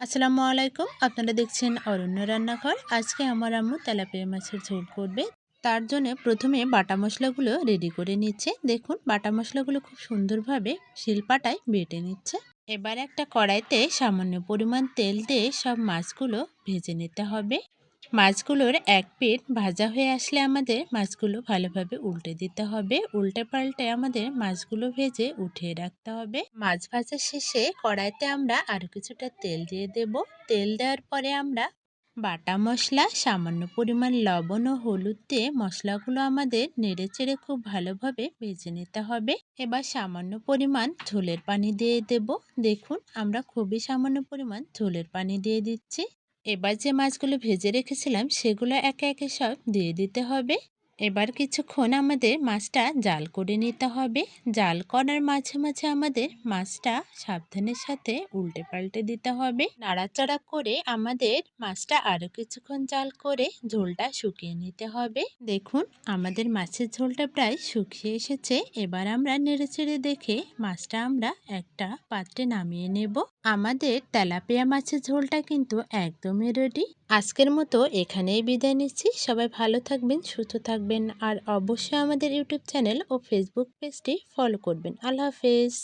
আসসালামু আলাইকুম। আপনারা দেখছেন অরণ্য রান্নাঘর। আজকে আমার আম্মু তেলাপিয়া মাছের ঝোল করবে। তার জন্য প্রথমে বাটা মশলাগুলো রেডি করে নিচ্ছে। দেখুন, বাটা মশলাগুলো খুব সুন্দরভাবে শিলপাটায় বেটে নিচ্ছে। এবার একটা কড়াইতে সামান্য পরিমাণ তেল দিয়ে সব মাছগুলো ভেজে নিতে হবে। মাছগুলোর এক পেট ভাজা হয়ে আসলে আমাদের মাছগুলো ভালোভাবে উল্টে দিতে হবে। উল্টে পাল্টে আমাদের মাছগুলো ভেজে উঠিয়ে রাখতে হবে। মাছ ভাজা শেষে কড়াইতে আমরা আরও কিছুটা তেল দিয়ে দেব। তেল দেওয়ার পরে আমরা বাটা মশলা, সামান্য পরিমাণ লবণ ও হলুদ দিয়ে মশলাগুলো আমাদের নেড়ে চেড়ে খুব ভালোভাবে ভেজে নিতে হবে। এবার সামান্য পরিমাণ ঝোলের পানি দিয়ে দেব। দেখুন, আমরা খুবই সামান্য পরিমাণ ঝোলের পানি দিয়ে দিচ্ছি। এবার যে মাছগুলো ভেজে রেখেছিলাম সেগুলো একে একে সব দিয়ে দিতে হবে। এবার কিছুক্ষণ আমাদের মাছটা জাল করে নিতে হবে। জাল করার মাঝে মাঝে আমাদের মাছটা সাবধানের সাথে উল্টে পাল্টে দিতে হবে। নাড়াচাড়া করে আমাদের মাছটা আরও কিছুক্ষণ জাল করে ঝোলটা শুকিয়ে নিতে হবে। দেখুন, আমাদের মাছের ঝোলটা প্রায় শুকিয়ে এসেছে। এবার আমরা নেড়ে চেড়ে দেখে মাছটা আমরা একটা পাত্রে নামিয়ে নেব। আমাদের তেলাপিয়া মাছের ঝোলটা কিন্তু একদমই রেডি আজকের মতো এখানেই বিদায় নিচ্ছি। সবাই ভালো থাকবেন, সুস্থ থাকবেন আর অবশ্যই আমাদের ইউটিউব চ্যানেল ও ফেসবুক পেজটি ফলো করবেন। আল্লাহ হাফেজ।